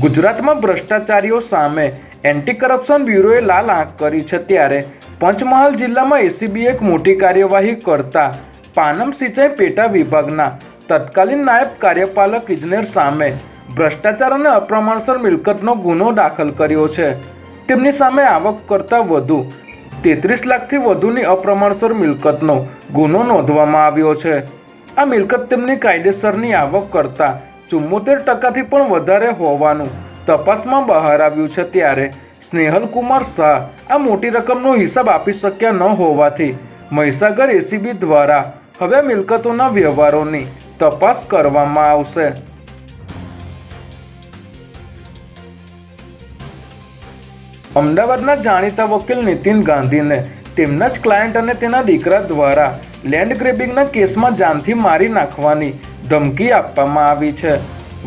ગુજરાતમાં ભ્રષ્ટાચારીઓ સામે anti corruption બ્યુરોએ લાલ આંખ કરી છે ત્યારે પંચમહાલ જિલ્લામાં એસીબીએ એક મોટી કાર્યવાહી કરતા પાનમ સિંચાઈ પેટા વિભાગના તત્કાલીન નાયબ કાર્યપાલક ઇજનેર સામે ભ્રષ્ટાચાર અને અપ્રમાણસર મિલકતનો ગુનો દાખલ કર્યો છે. તેમની સામે આવક કરતાં વધુ તેત્રીસ લાખથી વધુની અપ્રમાણસર મિલકતનો ગુનો નોંધવામાં આવ્યો છે. આ મિલકત તેમની કાયદેસરની આવક કરતાં ચુમ્મોતેર ટકાથી પણ વધારે હોવાનું તપાસમાં બહાર આવ્યું છે ત્યારે સ્નેહલ કુમાર શાહ આ મોટી રકમનો હિસાબ આપી શક્યા ન હોવાથી મહીસાગર એસીબી દ્વારા હવે મિલકતોના વ્યવહારોની તપાસ કરવામાં આવશે. અમદાવાદના જાણીતા વકીલ નીતિન ગાંધીને તેમના જ ક્લાયન્ટ અને તેના દીકરા દ્વારા લેન્ડ ગ્રેબિંગના કેસમાં જાનથી મારી નાખવાની ધમકી આપવામાં આવી છે.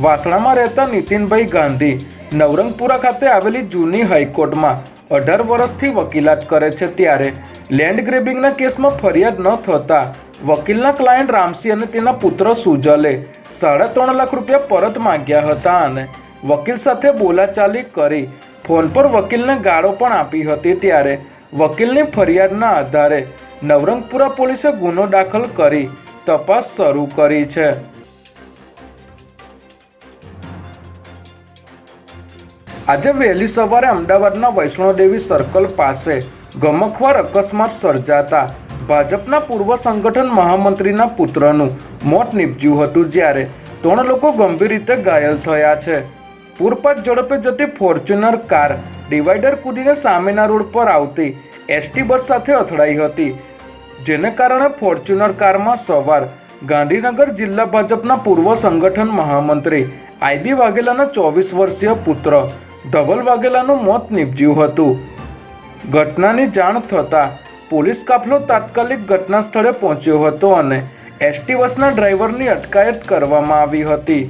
વાસણામાં રહેતા નીતિનભાઈ ગાંધી નવરંગપુરા ખાતે આવેલી જૂની હાઈકોર્ટમાં અઢાર વર્ષથી વકીલાત કરે છે ત્યારે લેન્ડ ગ્રેબિંગના કેસમાં ફરિયાદ ન થતાં વકીલના ક્લાયન્ટ રામસી અને તેના પુત્ર સુજલે સાડા ત્રણ લાખ રૂપિયા પરત માંગ્યા હતા અને વકીલ સાથે બોલાચાલી કરી ફોન પર વકીલને ગાળો પણ આપી હતી ત્યારે વકીલની ફરિયાદના આધારે નવરંગપુરા પોલીસે ગુનો દાખલ કરી તપાસ શરૂ કરી છે. આજે વહેલી સવારે અમદાવાદના વૈષ્ણોદેવી સર્કલ પાસે ગમખવાર અકસ્માત સર્જાતા ભાજપના પૂર્વ સંગઠન મહામંત્રીના પુત્રનું મોત નીપજ્યું હતું જ્યારે ત્રણ લોકો ગંભીર રીતે ઘાયલ થયા છે. પૂરપાટ ઝડપે જતી ફોર્ચ્યુનર કાર ડિવાઈડર કૂદીને સામેના રોડ પર આવતી એસટી બસ સાથે અથડાઈ હતી, જેને કારણે ફોર્ચ્યુનર કારમાં સવાર ગાંધીનગર જિલ્લા ભાજપના પૂર્વ સંગઠન મહામંત્રી આઈબી વાઘેલાના ચોવીસ વર્ષીય પુત્ર ધવલ વાઘેલાનું મોત નીપજ્યું હતું. ઘટનાની જાણ થતાં પોલીસ કાફલો તાત્કાલિક ઘટના સ્થળે પહોંચ્યો હતો અને એસટી બસના ડ્રાઈવરની અટકાયત કરવામાં આવી હતી.